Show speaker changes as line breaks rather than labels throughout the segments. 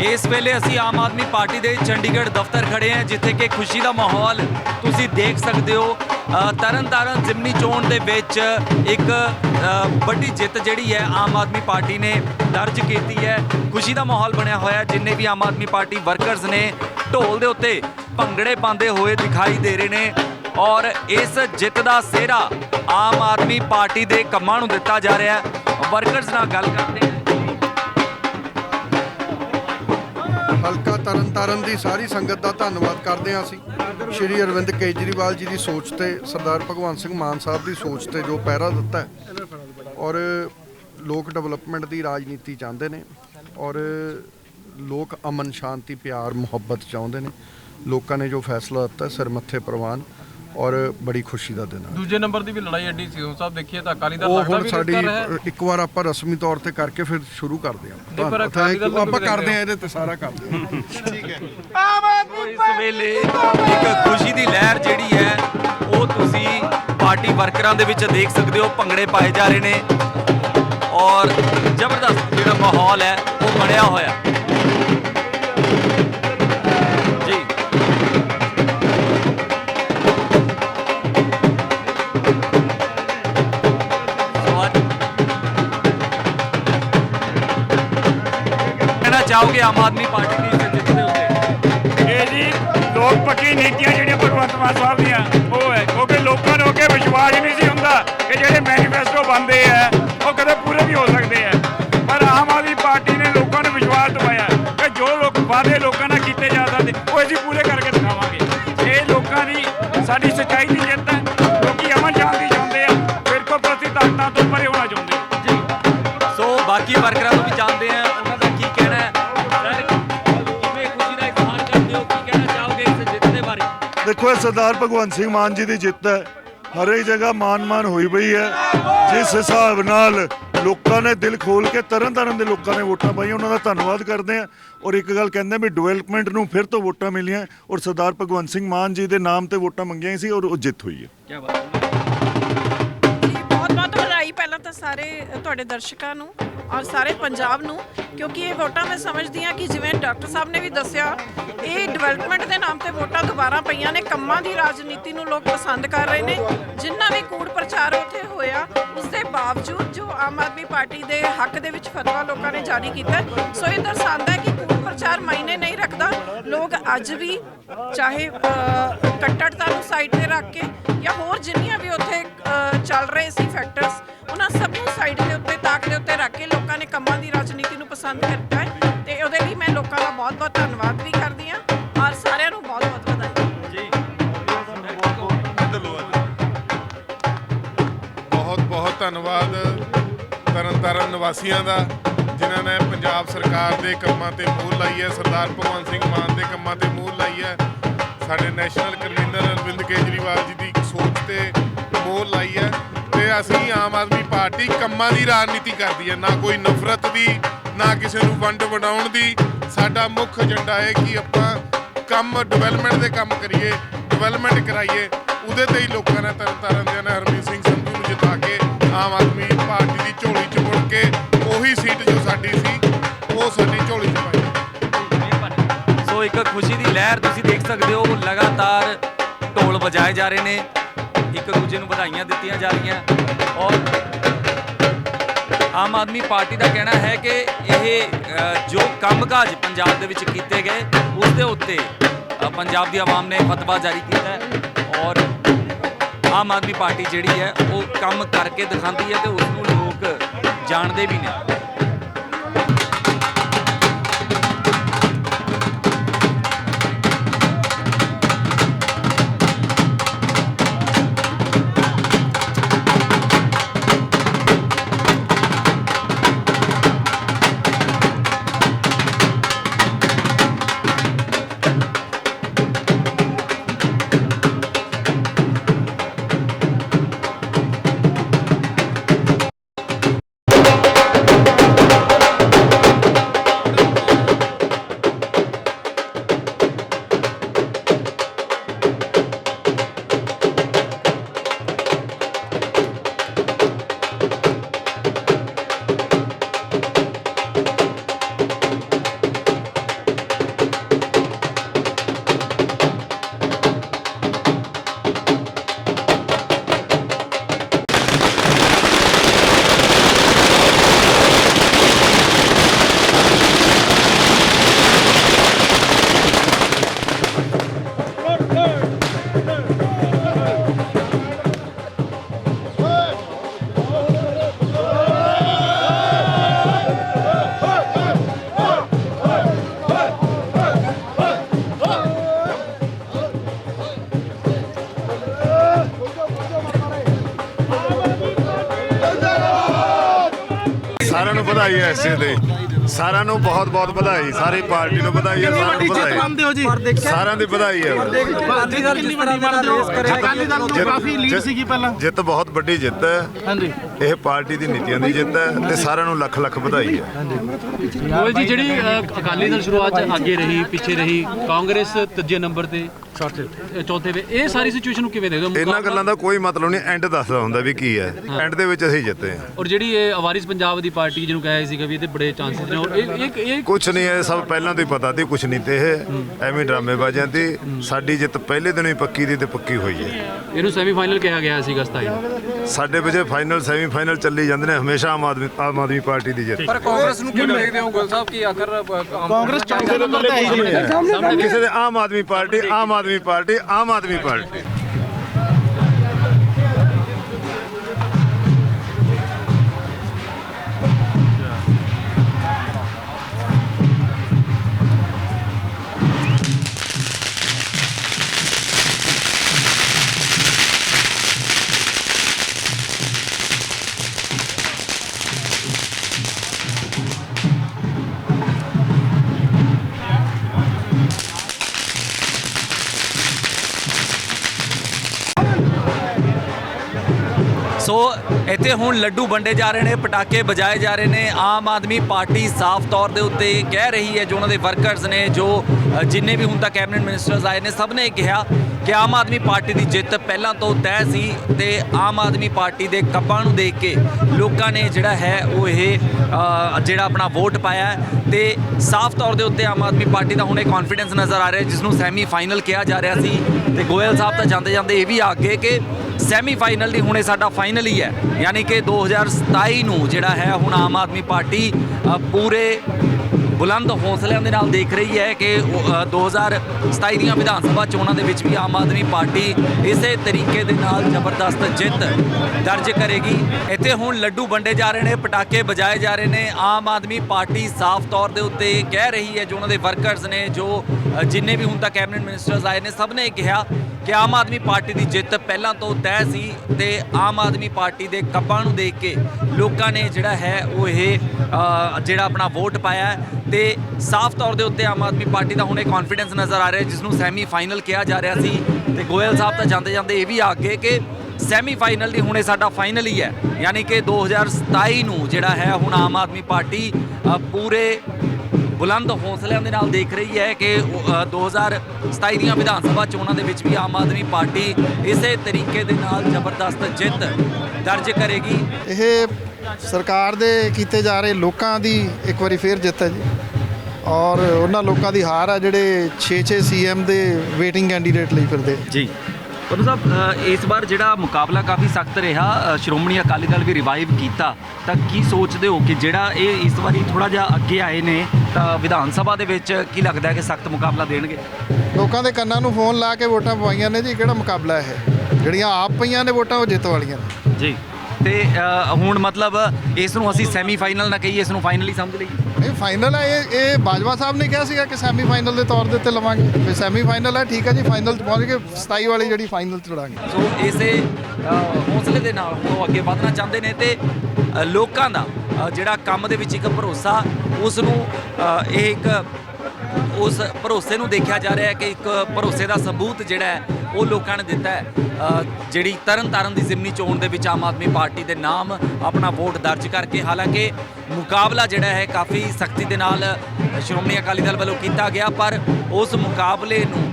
ਇਸ ਵੇਲੇ ਅਸੀਂ ਆਮ ਆਦਮੀ ਪਾਰਟੀ ਦੇ ਚੰਡੀਗੜ੍ਹ ਦਫ਼ਤਰ ਖੜੇ ਹਾਂ ਜਿੱਥੇ ਕਿ ਖੁਸ਼ੀ ਦਾ ਮਾਹੌਲ ਤੁਸੀਂ ਦੇਖ ਸਕਦੇ ਹੋ। ਅ, ਤਰਨ ਤਾਰਨ ਜ਼ਿਮਨੀ ਚੋਣ ਦੇ ਵਿੱਚ ਇੱਕ ਵੱਡੀ ਜਿੱਤ ਜਿਹੜੀ ਹੈ ਆਮ ਆਦਮੀ ਪਾਰਟੀ ਨੇ ਦਰਜ ਕੀਤੀ ਹੈ। ਖੁਸ਼ੀ ਦਾ ਮਾਹੌਲ ਬਣਿਆ ਹੋਇਆ ਜਿੰਨੇ ਵੀ ਆਮ ਆਦਮੀ ਪਾਰਟੀ ਵਰਕਰਸ ਨੇ ਢੋਲ ਦੇ ਉੱਤੇ ਭੰਗੜੇ ਪਾਉਂਦੇ ਹੋਏ ਦਿਖਾਈ ਦੇ ਰਹੇ ਨੇ ਔਰ ਇਸ ਜਿੱਤ ਦਾ ਸਿਹਰਾ ਆਮ ਆਦਮੀ ਪਾਰਟੀ ਦੇ ਕੰਮਾਂ ਨੂੰ ਦਿੱਤਾ ਜਾ ਰਿਹਾ ਹੈ। ਵਰਕਰਸ ਨਾਲ ਗੱਲ ਕਰਦੇ ਹਾਂ।
ਹਲਕਾ ਤਰਨਤਾਰਨ ਦੀ ਸਾਰੀ ਸੰਗਤ ਦਾ ਧੰਨਵਾਦ ਕਰਦੇ ਹਾਂ ਅਸੀਂ। ਸ਼੍ਰੀ ਅਰਵਿੰਦ ਕੇਜਰੀਵਾਲ ਜੀ ਦੀ ਸੋਚ ਤੇ, ਸਰਦਾਰ ਭਗਵੰਤ ਸਿੰਘ ਮਾਨ ਸਾਹਿਬ ਦੀ ਸੋਚ ਤੇ ਜੋ ਪਹਿਰਾ ਦਿੱਤਾ ਹੈ ਔਰ ਲੋਕ ਡਿਵੈਲਪਮੈਂਟ ਦੀ ਰਾਜਨੀਤੀ ਚਾਹੁੰਦੇ ਨੇ ਔਰ ਲੋਕ ਅਮਨ ਸ਼ਾਂਤੀ, ਪਿਆਰ, ਮੁਹੱਬਤ ਚਾਹੁੰਦੇ ਨੇ। ਲੋਕਾਂ ਨੇ ਜੋ ਫੈਸਲਾ ਦਿੱਤਾ, ਸਿਰ ਮੱਥੇ ਪ੍ਰਵਾਨ। ਔਰ ਬੜੀ ਖੁਸ਼ੀ ਦਾ ਦਿਨ ਹੈ।
ਦੂਜੇ ਨੰਬਰ ਦੀ ਵੀ ਲੜਾਈ ਐਡੀ ਸੀ ਹੁਣ ਸਾਹਿਬ ਦੇਖੀਏ ਤਾਂ ਅਕਾਲੀ ਦਲ
ਉਹ
ਲੱਗਦਾ
ਹੁਣ
ਵੀ
ਸਾਡੀ
ਕਰ ਰਿਹਾ ਹੈ।
ਇੱਕ ਵਾਰ ਆਪਾਂ ਰਸਮੀ ਤੌਰ ਤੇ ਕਰਕੇ ਫਿਰ ਸ਼ੁਰੂ ਕਰਦੇ ਹਾਂ।
ਪਰ। ਅਕਾਲੀ ਦਲ ਨੂੰ
ਆਪਾਂ ਕਰਦੇ ਹਾਂ ਇਹਦੇ ਤੇ ਸਾਰਾ ਕਰਦੇ ਹਾਂ।
ਇਸ ਵੇਲੇ ਇੱਕ ਖੁਸ਼ੀ ਦੀ ਲਹਿਰ ਜਿਹੜੀ ਹੈ ਉਹ ਤੁਸੀਂ ਪਾਰਟੀ ਵਰਕਰਾਂ ਦੇ ਵਿੱਚ ਦੇਖ ਸਕਦੇ ਹੋ ਭੰਗੜੇ ਪਾਏ ਜਾ ਰਹੇ ਨੇ। ਔਰ ਜ਼ਬਰਦਸਤ ਜਿਹੜਾ ਮਾਹੌਲ ਹੈ ਉਹ ਬਣਿਆ ਹੋਇਆ। ਕਹਿਣਾ ਆਮ ਆਦਮੀ ਪਾਰਟੀ ਦੀ ਇਸ ਜਿੱਤ ਦੇ ਉੱਤੇ।
ਇਹ ਜੀ ਲੋਕ ਪੱਕੀ ਨੀਤੀਆਂ ਜਿਹੜੀਆਂ ਭਗਵੰਤ ਮਾਨ ਸਾਹਿਬ ਦੀਆਂ, ਉਹ ਹੈ। ਕਿਉਂਕਿ ਲੋਕਾਂ ਨੂੰ ਅੱਗੇ ਵਿਸ਼ਵਾਸ ਹੀ ਨਹੀਂ ਸੀ ਹੁੰਦਾ ਕਿ ਜਿਹੜੇ ਮੈਨੀਫੈਸਟੋ ਬੰਦੇ ਆ, ਉਹ ਕਦੇ ਪੂਰੇ ਵੀ ਹੋ ਸਕਦੇ ਆ। ਪਰ ਆਮ ਆਦਮੀ ਪਾਰਟੀ ਨੇ ਲੋਕਾਂ ਨੂੰ ਵਿਸ਼ਵਾਸ ਦਿਵਾਇਆ ਕਿ ਜੋ ਲੋਕ ਵਾਅਦੇ ਲੋਕਾਂ ਨਾਲ ਕੀਤੇ ਜਾ ਸਕਦੇ, ਉਹ ਅਸੀਂ ਪੂਰੇ ਕਰਕੇ ਦਿਖਾਵਾਂਗੇ। ਇਹ ਲੋਕਾਂ ਦੀ ਸਾਡੀ ਸੱਚਾਈ
ਸਰਦਾਰ ਭਗਵੰਤ ਸਿੰਘ ਮਾਨ ਜੀ ਦੀ ਜਿੱਤ ਹੈ। ਹਰੇਕ ਜਗ੍ਹਾ ਮਾਨ-ਮਾਨ ਹੋਈ ਪਈ ਹੈ। ਜਿਸ ਹਿਸਾਬ ਨਾਲ ਲੋਕਾਂ ਨੇ ਦਿਲ ਖੋਲ ਕੇ ਤਰਨ ਤਾਰਨ ਦੇ ਲੋਕਾਂ ਨੇ ਵੋਟਾਂ ਪਾਈਆਂ, ਉਹਨਾਂ ਦਾ ਧੰਨਵਾਦ ਕਰਦੇ ਆ ਔਰ ਇੱਕ ਗੱਲ ਕਹਿੰਦੇ ਵੀ ਡਿਵੈਲਪਮੈਂਟ ਨੂੰ ਫਿਰ ਤੋਂ ਵੋਟਾਂ ਮਿਲੀਆਂ। ਔਰ ਸਰਦਾਰ ਭਗਵੰਤ ਸਿੰਘ ਮਾਨ ਜੀ ਦੇ ਨਾਮ ਤੇ ਵੋਟਾਂ ਮੰਗੀਆਂ ਸੀ ਔਰ ਉਹ ਜਿੱਤ ਹੋਈ ਹੈ।
ਕੀ ਬਾਤ ਹੈ।
ਸਾਰੇ ਤੁਹਾਡੇ ਦਰਸ਼ਕਾਂ ਨੂੰ, ਔਰ ਸਾਰੇ ਪੰਜਾਬ ਨੂੰ, ਕਿਉਂਕਿ ਇਹ ਵੋਟਾਂ ਮੈਂ ਸਮਝਦੀ ਹਾਂ ਕਿ ਜਿਵੇਂ ਡਾਕਟਰ ਸਾਹਿਬ ਨੇ ਵੀ ਦੱਸਿਆ, ਇਹ ਡਿਵੈਲਪਮੈਂਟ ਦੇ ਨਾਮ ਤੇ ਵੋਟਾਂ ਦੁਬਾਰਾ ਪਈਆਂ ਨੇ, ਕੰਮਾਂ ਦੀ ਰਾਜਨੀਤੀ ਨੂੰ ਲੋਕ ਪਸੰਦ ਕਰ ਰਹੇ ਨੇ, ਜਿੰਨਾ ਵੀ ਕੂੜ ਪ੍ਰਚਾਰ ਉੱਥੇ ਹੋਇਆ, ਉਸ ਦੇ ਬਾਵਜੂਦ ਜੋ ਆਮ ਆਦਮੀ ਪਾਰਟੀ ਦੇ ਹੱਕ ਦੇ ਵਿੱਚ ਫਤਵਾ ਲੋਕਾਂ ਨੇ ਜਾਰੀ ਕੀਤਾ, ਸੋ ਇਹ ਦਰਸਾਉਂਦਾ ਹੈ ਕਿ ਕੂੜ ਪ੍ਰਚਾਰ ਮਾਇਨੇ ਨਹੀਂ ਰੱਖਦਾ, ਲੋਕ ਅੱਜ ਵੀ ਚਾਹੇ ਕੱਟੜਤਾ ਨੂੰ ਸਾਈਡ ਤੇ ਰੱਖ ਕੇ ਜਾਂ ਹੋਰ ਜਿੰਨੀਆਂ ਵੀ ਉੱਥੇ ਚੱਲ ਰਹੇ ਸੀ ਫੈਕਟਰਸ ਦੇ ਉੱਤੇ ਰੱਖ ਕੇ ਲੋਕਾਂ ਨੇ ਕੰਮਾਂ ਦੀ ਰਾਜਨੀਤੀ ਨੂੰ ਪਸੰਦ ਕਰਤਾ ਹੈ ਤੇ ਉਹਦੇ ਲਈ ਮੈਂ ਲੋਕਾਂ ਦਾ ਬਹੁਤ-ਬਹੁਤ ਧੰਨਵਾਦ ਵੀ ਕਰਦੀ ਹਾਂ ਔਰ ਸਾਰਿਆਂ ਨੂੰ ਬਹੁਤ-ਬਹੁਤ ਵਧਾਈ।
ਜੀ।
ਬਹੁਤ ਬਹੁਤ ਧੰਨਵਾਦ ਤਰਨਤਾਰਨ ਨਿਵਾਸੀਆਂ ਦਾ, ਜਿਨ੍ਹਾਂ ਨੇ ਪੰਜਾਬ ਸਰਕਾਰ ਦੇ ਕੰਮਾਂ ਤੇ ਮੂਲ ਲਾਈ ਹੈ, ਸਰਦਾਰ ਭਗਵੰਤ ਸਿੰਘ ਮਾਨ ਦੇ ਕੰਮਾਂ ਤੇ ਮੂਲ ਲਾਈ ਹੈ। ਸਾਡੇ ਨੈਸ਼ਨਲ ਕਨਵੀਨਰ ਅਰਵਿੰਦ ਕੇਜਰੀਵਾਲ ਜੀ ਦੀ ਸੋਚ ਤੇ ਮੂਲ ਲਾਈ ਹੈ। ਅਸੀਂ ਆਮ ਆਦਮੀ ਪਾਰਟੀ ਕੰਮਾਂ ਦੀ ਰਾਜਨੀਤੀ ਕਰਦੀ ਹੈ ਨਾ ਕੋਈ ਨਫ਼ਰਤ ਦੀ, ਨਾ ਕਿਸੇ ਨੂੰ ਵੰਡ ਵਡਾਉਣ ਦੀ। ਸਾਡਾ ਮੁੱਖ ਏਜੰਡਾ ਹੈ ਕਿ ਆਪਾਂ ਕੰਮ ਡਿਵੈਲਪਮੈਂਟ ਦੇ ਕੰਮ ਕਰੀਏ ਡਿਵੈਲਪਮੈਂਟ ਕਰਾਈਏ। ਉਹਦੇ ਤੇ ਹੀ ਲੋਕਾਂ ਨੇ ਤਰਨਤਾਰਨ ਦੇ ਨੇ, ਹਰਮੀਤ ਸਿੰਘ ਸੰਧੂ ਨੂੰ ਜਿਤਾ ਕੇ ਆਮ ਆਦਮੀ ਪਾਰਟੀ ਦੀ ਝੋਲੀ 'ਚ ਮੁੜ ਕੇ ਉਹੀ ਸੀਟ ਜੋ ਸਾਡੀ ਸੀ, ਉਹ ਸਾਡੀ ਝੋਲੀ 'ਚ ਪਾਈ।
ਸੋ ਇੱਕ ਖੁਸ਼ੀ ਦੀ ਲਹਿਰ ਤੁਸੀਂ ਦੇਖ ਸਕਦੇ ਹੋ, ਲਗਾਤਾਰ ਢੋਲ ਵਜਾਏ ਜਾ ਰਹੇ ਨੇ। ਇੱਕ ਦੂਜੇ ਨੂੰ ਵਧਾਈਆਂ ਦਿੱਤੀਆਂ ਜਾ ਰਹੀਆਂ। ਔਰ ਆਮ ਆਦਮੀ ਪਾਰਟੀ ਦਾ ਕਹਿਣਾ ਹੈ ਕਿ ਇਹ ਅ, ਜੋ ਕੰਮਕਾਜ ਪੰਜਾਬ ਦੇ ਵਿੱਚ ਕੀਤੇ ਗਏ ਉਸ ਦੇ ਉੱਤੇ ਪੰਜਾਬ ਦੀ ਆਵਾਮ ਨੇ ਫਤਵਾ ਜਾਰੀ ਕੀਤਾ ਹੈ। ਔਰ ਆਮ ਆਦਮੀ ਪਾਰਟੀ ਜਿਹੜੀ ਹੈ ਉਹ ਕੰਮ ਕਰਕੇ ਦਿਖਾਉਂਦੀ ਹੈ ਤੇ ਉਸ ਨੂੰ ਲੋਕ ਜਾਣਦੇ ਵੀ ਨੇ।
ਵਧਾਈ ਹੈ ਇਸੇ ਦੇ ਸਾਰਿਆਂ ਨੂੰ ਬਹੁਤ ਬਹੁਤ ਵਧਾਈ ਸਾਰੀ ਪਾਰਟੀ ਨੂੰ ਵਧਾਈ ਹੈ ਸਾਰਿਆਂ ਨੂੰ ਵਧਾਈ ਸਾਰਿਆਂ ਦੀ ਵਧਾਈ ਹੈ
ਅਕਾਲੀ ਦਲ ਕਿੰਨੀ ਵੱਡੀ ਮੰਨਦੇ ਹੋ ਅਕਾਲੀ ਦਲ ਨੂੰ
ਜਿੱਤ-
ਕਾਫੀ ਲੀਡ
ਜਿੱਤ-
ਸੀਗੀ ਪਹਿਲਾਂ
ਜਿੱਤ ਬਹੁਤ ਵੱਡੀ ਜਿੱਤ ਹੈ
ਹਾਂਜੀ
ਇਹ ਪਾਰਟੀ ਦੀ ਨੀਤੀਆਂ ਦੀ ਜਿੱਤ ਹੈ ਤੇ ਸਾਰਿਆਂ ਨੂੰ ਲੱਖ ਲੱਖ ਵਧਾਈ ਹੈ
ਜੀ ਜਿਹੜੀ ਅਕਾਲੀ ਦਲ ਸ਼ੁਰੂਆਤ 'ਚ ਅੱਗੇ ਰਹੀ ਪਿੱਛੇ ਰਹੀ ਕਾਂਗਰਸ ਤੀਜੇ ਨੰਬਰ ਤੇ ਚੌਥੇ ਚੌਥੇ ਤੇ ਇਹ ਸਾਰੀ ਸਿਚੁਏਸ਼ਨ ਨੂੰ ਕਿਵੇਂ ਦੇਖਦੇ ਹੋ?
ਇਹਨਾਂ
ਮੁਕਾਬਲਾ-
ਗੱਲਾਂ ਦਾ ਕੋਈ ਮਤਲਬ ਨਹੀਂ ਐਂਡ ਦੱਸਦਾ ਹੁੰਦਾ ਵੀ ਕੀ ਹੈ। ਐਂਡ ਦੇ ਵਿੱਚ ਅਸੀਂ ਜਿੱਤੇ ਹਾਂ।
ਔਰ ਜਿਹੜੀ ਇਹ ਅਵਾਰਿਸ ਪੰਜਾਬ ਦੀ ਪਾਰਟੀ ਜਿਹਨੂੰ ਕਿਹਾ ਸੀਗਾ ਵੀ ਇਹਦੇ ਬੜੇ ਚਾਂਸਸ ਨੇ ਔਰ ਇਹ ਇਹ ਇਹ
ਕੁਛ ਨਹੀਂ ਇਹ ਸਭ ਪਹਿਲਾਂ ਤੋਂ ਹੀ ਪਤਾ ਸੀ ਕੁਛ ਨਹੀਂ ਤੇ ਇਹ ਐਵੇਂ ਡਰਾਮੇਬਾਜ਼ੀਆਂ ਤੇ ਸਾਡੀ ਜਿੱਤ ਪਹਿਲੇ ਦਿਨੋਂ ਹੀ ਪੱਕੀ ਦੀ ਤੇ ਪੱਕੀ ਹੋਈ ਹੈ।
ਇਹਨੂੰ ਸੈਮੀਫਾਈਨਲ ਕਿਹਾ ਗਿਆ ਸੀਗਾ 27 ਨੂੰ।
ਸਾਡੇ ਵਿੱਚ ਫਾਈਨਲ ਸੈਮੀਫਾਈਨਲ ਚੱਲੀ ਜਾਂਦੇ ਨੇ ਹਮੇਸ਼ਾ ਆਮ ਆਦਮੀ ਆਮ ਆਦਮੀ ਪਾਰਟੀ ਦੀ ਜਿੱਤ।
ਪਰ ਕਾਂਗਰਸ ਨੂੰ ਕਿਵੇਂ ਦੇਖਦੇ ਹੋ ਗੋਲ ਸਾਹਿਬ ਕੀ ਆਖਰ ਅ, ਆਮ-
ਕਾਂਗਰਸ ਚੌਥੇ ਨੰਬਰ ਤੇ ਆਈ ਜੀ
ਕਿਸੇ ਦੇ Aam Aadmi Party Aam Aadmi Party Aam Aadmi Party.
ਸੋ ਇੱਥੇ ਹੁਣ ਲੱਡੂ ਵੰਡੇ ਜਾ ਰਹੇ ਨੇ, ਪਟਾਕੇ ਵਜਾਏ ਜਾ ਰਹੇ ਨੇ। ਆਮ ਆਦਮੀ ਪਾਰਟੀ ਸਾਫ਼ ਤੌਰ ਦੇ ਉੱਤੇ ਕਹਿ ਰਹੀ ਹੈ, ਜੋ ਉਹਨਾਂ ਦੇ ਵਰਕਰਸ ਨੇ, ਜੋ ਜਿੰਨੇ ਵੀ ਹੁਣ ਤੱਕ ਕੈਬਨਿਟ ਮਿਨਿਸਟਰਸ ਆਏ ਨੇ, ਸਭ ਨੇ ਕਿਹਾ ਕਿ ਆਮ ਆਦਮੀ ਪਾਰਟੀ ਦੀ ਜਿੱਤ ਪਹਿਲਾਂ ਤੋਂ ਤੈਅ ਸੀ ਤੇ ਆਮ ਆਦਮੀ ਪਾਰਟੀ ਦੇ ਕੱਪਾਂ ਨੂੰ ਦੇਖ ਕੇ ਲੋਕਾਂ ਨੇ ਜਿਹੜਾ ਹੈ, ਉਹ ਇਹ ਜਿਹੜਾ ਆਪਣਾ ਵੋਟ ਪਾਇਆ ਹੈ। ਤੇ ਸਾਫ਼ ਤੌਰ ਦੇ ਉੱਤੇ ਆਮ ਆਦਮੀ ਪਾਰਟੀ ਦਾ ਹੁਣ ਇਹ ਕੌਨਫੀਡੈਂਸ ਨਜ਼ਰ ਆ ਰਿਹਾ ਜਿਸ ਨੂੰ ਸੈਮੀ ਫਾਈਨਲ ਕਿਹਾ ਜਾ ਰਿਹਾ ਸੀ। ਤੇ ਗੋਇਲ ਸਾਹਿਬ ਤਾਂ ਜਾਂਦੇ ਜਾਂਦੇ ਇਹ ਵੀ ਆ ਗਏ ਕਿ ਸੈਮੀ ਫਾਈਨਲ ਦੀ ਹੁਣੇ ਸਾਡਾ ਫਾਈਨਲ ਹੀ ਹੈ। ਯਾਨੀ ਕਿ 2027 ਨੂੰ ਜਿਹੜਾ ਹੈ ਹੁਣ ਆਮ ਆਦਮੀ ਪਾਰਟੀ ਪੂਰੇ ਬੁਲੰਦ ਹੌਸਲਿਆਂ ਦੇ ਨਾਲ ਦੇਖ ਰਹੀ ਹੈ ਕਿ ਉਹ, ਅ, 2027 ਦੀਆਂ ਵਿਧਾਨ ਸਭਾ ਚੋਣਾਂ ਦੇ ਵਿੱਚ ਵੀ ਆਮ ਆਦਮੀ ਪਾਰਟੀ ਇਸੇ ਤਰੀਕੇ ਦੇ ਨਾਲ ਜ਼ਬਰਦਸਤ ਜਿੱਤ ਦਰਜ ਕਰੇਗੀ। ਇੱਥੇ ਹੁਣ ਲੱਡੂ ਵੰਡੇ ਜਾ ਰਹੇ ਨੇ ਪਟਾਕੇ ਵਜਾਏ ਜਾ ਰਹੇ ਨੇ। ਆਮ ਆਦਮੀ ਪਾਰਟੀ ਸਾਫ਼ ਤੌਰ ਦੇ ਉੱਤੇ ਕਹਿ ਰਹੀ ਹੈ ਜੋ ਉਹਨਾਂ ਦੇ ਵਰਕਰਸ ਨੇ ਜੋ ਜਿੰਨੇ ਵੀ ਹੁਣ ਤੱਕ ਕੈਬਨਿਟ ਮਿਨਿਸਟਰਸ ਆਏ ਨੇ ਸਭ ਨੇ ਕਿਹਾ ਕਿ ਆਮ ਆਦਮੀ ਪਾਰਟੀ ਦੀ ਜਿੱਤ ਪਹਿਲਾਂ ਤੋਂ ਤੈਅ ਸੀ ਤੇ ਆਮ ਆਦਮੀ ਪਾਰਟੀ ਦੇ ਕੱਪਾਂ ਨੂੰ ਦੇਖ ਕੇ ਲੋਕਾਂ ਨੇ ਜਿਹੜਾ ਹੈ ਉਹ ਇਹ ਜਿਹੜਾ ਆਪਣਾ ਵੋਟ ਪਾਇਆ ਹੈ ਤੇ ਸਾਫ਼ ਤੌਰ ਦੇ ਉੱਤੇ ਆਮ ਆਦਮੀ ਪਾਰਟੀ ਦਾ ਹੁਣ ਇਹ ਕੌਨਫੀਡੈਂਸ ਨਜ਼ਰ ਆ ਰਿਹਾ ਜਿਸ ਨੂੰ ਸੈਮੀ ਫਾਈਨਲ ਕਿਹਾ ਜਾ ਰਿਹਾ ਸੀ ਤੇ ਗੋਇਲ ਸਾਹਿਬ ਤਾਂ ਜਾਂਦੇ ਜਾਂਦੇ ਇਹ ਵੀ ਆ ਗਏ ਕਿ ਸੈਮੀ ਫਾਈਨਲ ਦੀ ਹੁਣੇ ਸਾਡਾ ਫਾਈਨਲ ਹੀ ਹੈ। ਯਾਨੀ ਕਿ 2027 ਨੂੰ ਜਿਹੜਾ ਹੈ ਹੁਣ ਆਮ ਆਦਮੀ ਪਾਰਟੀ ਪੂਰੇ ਬੁਲੰਦ ਹੌਸਲਿਆਂ ਦੇ ਨਾਲ ਦੇਖ ਰਹੀ ਹੈ ਕਿ ਉਹ, ਅ, 2027 ਦੀਆਂ ਵਿਧਾਨ ਸਭਾ ਚੋਣਾਂ ਦੇ ਵਿੱਚ ਵੀ ਆਮ ਆਦਮੀ ਪਾਰਟੀ ਇਸੇ ਤਰੀਕੇ ਦੇ ਨਾਲ ਜ਼ਬਰਦਸਤ ਜਿੱਤ ਦਰਜ ਕਰੇਗੀ।
ਇਹ ਸਰਕਾਰ ਦੇ ਕੀਤੇ ਜਾ ਰਹੇ ਲੋਕਾਂ ਦੀ ਇੱਕ ਵਾਰੀ ਫੇਰ ਜਿੱਤ ਹੈ ਜੀ। ਔਰ ਉਹਨਾਂ ਲੋਕਾਂ ਦੀ ਹਾਰ ਆ ਜਿਹੜੇ 6-6 ਸੀਐਮ ਦੇ ਵੇਟਿੰਗ ਕੈਂਡੀਡੇਟ ਲਈ ਫਿਰਦੇ
ਜੀ। ਪਰੂ ਸਾਹਿਬ ਇਸ ਵਾਰ ਜਿਹੜਾ ਮੁਕਾਬਲਾ ਕਾਫੀ ਸਖਤ ਰਿਹਾ ਸ਼੍ਰੋਮਣੀ ਅਕਾਲੀ ਦਲ ਵੀ ਰਿਵਾਈਵ ਕੀਤਾ ਤਾਂ ਕੀ ਸੋਚਦੇ ਹੋ ਕਿ ਜਿਹੜਾ ਇਹ ਇਸ ਵਾਰੀ ਥੋੜਾ ਜਿਹਾ ਅੱਗੇ ਆਏ ਨੇ ਤਾਂ ਵਿਧਾਨ ਸਭਾ ਦੇ ਵਿੱਚ ਕੀ ਲੱਗਦਾ ਹੈ ਕਿ ਸਖਤ ਮੁਕਾਬਲਾ ਦੇਣਗੇ?
ਲੋਕਾਂ ਦੇ ਕੰਨਾਂ ਨੂੰ ਫੋਨ ਲਾ ਕੇ ਵੋਟਾਂ ਪਵਾਈਆਂ ਨੇ ਜੀ ਕਿਹੜਾ ਮੁਕਾਬਲਾ ਇਹ? ਜਿਹੜੀਆਂ ਆਪ ਪਈਆਂ ਨੇ ਵੋਟਾਂ ਉਹ ਜਿੱਤ ਵਾਲੀਆਂ
ਜੀ। ਤੇ ਅ, ਹੁਣ ਮਤਲਬ ਇਸ ਨੂੰ ਅਸੀਂ ਸੈਮੀ ਫਾਈਨਲ ਨਾ ਕਹੀਏ ਇਸ ਨੂੰ ਫਾਈਨਲ ਹੀ ਸਮਝ ਲਈਏ।
ਇਹ ਫਾਈਨਲ ਹੈ ਇਹ ਇਹ ਬਾਜਵਾ ਸਾਹਿਬ ਨੇ ਕਿਹਾ ਸੀਗਾ ਕਿ ਸੈਮੀ ਫਾਈਨਲ ਦੇ ਤੌਰ ਦੇ ਉੱਤੇ ਲਵਾਂਗੇ। ਫਿਰ ਸੈਮੀ ਫਾਈਨਲ ਹੈ ਠੀਕ ਹੈ ਜੀ ਫਾਈਨਲ 'ਚ ਪਹੁੰਚ ਕੇ 27 ਵਾਲੀ ਜਿਹੜੀ ਫਾਈਨਲ 'ਚ ਲੜਾਂਗੇ।
ਸੋ ਇਸੇ ਅ, ਹੌਸਲੇ ਦੇ ਨਾਲ ਹੁਣ ਉਹ ਅੱਗੇ ਵਧਣਾ ਚਾਹੁੰਦੇ ਨੇ ਤੇ ਅ, ਲੋਕਾਂ ਦਾ ਅ, ਜਿਹੜਾ ਕੰਮ ਦੇ ਵਿੱਚ ਇੱਕ ਭਰੋਸਾ ਉਸ ਨੂੰ ਅ, ਇਹ ਇੱਕ ਉਸ ਭਰੋਸੇ ਨੂੰ ਦੇਖਿਆ ਜਾ ਰਿਹਾ ਹੈ ਕਿ ਇੱਕ ਭਰੋਸੇ ਦਾ ਸਬੂਤ ਜਿਹੜਾ ਹੈ ਉਹ ਲੋਕਾਂ ਨੇ ਦਿੱਤਾ ਹੈ। ਜਿਹੜੀ ਤਰਨ ਤਾਰਨ ਦੀ ਜ਼ਿਮਨੀ ਚੋਣ ਦੇ ਵਿੱਚ ਆਮ ਆਦਮੀ ਪਾਰਟੀ ਦੇ ਨਾਮ ਆਪਣਾ ਵੋਟ ਦਰਜ ਕਰਕੇ, ਹਾਲਾਂਕਿ ਮੁਕਾਬਲਾ ਜਿਹੜਾ ਹੈ ਕਾਫੀ ਸਖਤੀ ਦੇ ਨਾਲ ਸ਼੍ਰੋਮਣੀ ਅਕਾਲੀ ਦਲ ਵੱਲੋਂ ਕੀਤਾ ਗਿਆ, ਪਰ ਉਸ ਮੁਕਾਬਲੇ ਨੂੰ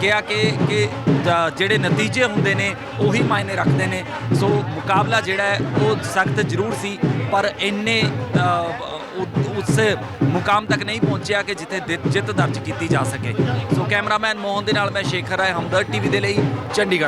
ਕਿਹਾ ਕਿ ਕਿ ਜਿਹੜੇ ਨਤੀਜੇ ਹੁੰਦੇ ਨੇ, ਉਹੀ ਮਾਇਨੇ ਰੱਖਦੇ ਨੇ। ਸੋ ਮੁਕਾਬਲਾ ਜਿਹੜਾ ਹੈ, ਉਹ ਸਖਤ ਜ਼ਰੂਰ ਸੀ, ਪਰ ਇੰਨੇ ਉਸ ਮੁਕਾਮ ਤੱਕ ਨਹੀਂ ਪਹੁੰਚਿਆ ਕਿ ਜਿੱਥੇ ਜਿੱਤ ਦਰਜ ਕੀਤੀ ਜਾ ਸਕੇ। ਸੋ ਕੈਮਰਾਮੈਨ ਮੋਹਨ ਦੇ ਨਾਲ ਮੈਂ ਸ਼ੇਖਰ ਰਾਏ ਹਮਦਰਦ ਟੀਵੀ ਦੇ ਲਈ ਚੰਡੀਗੜ੍ਹ।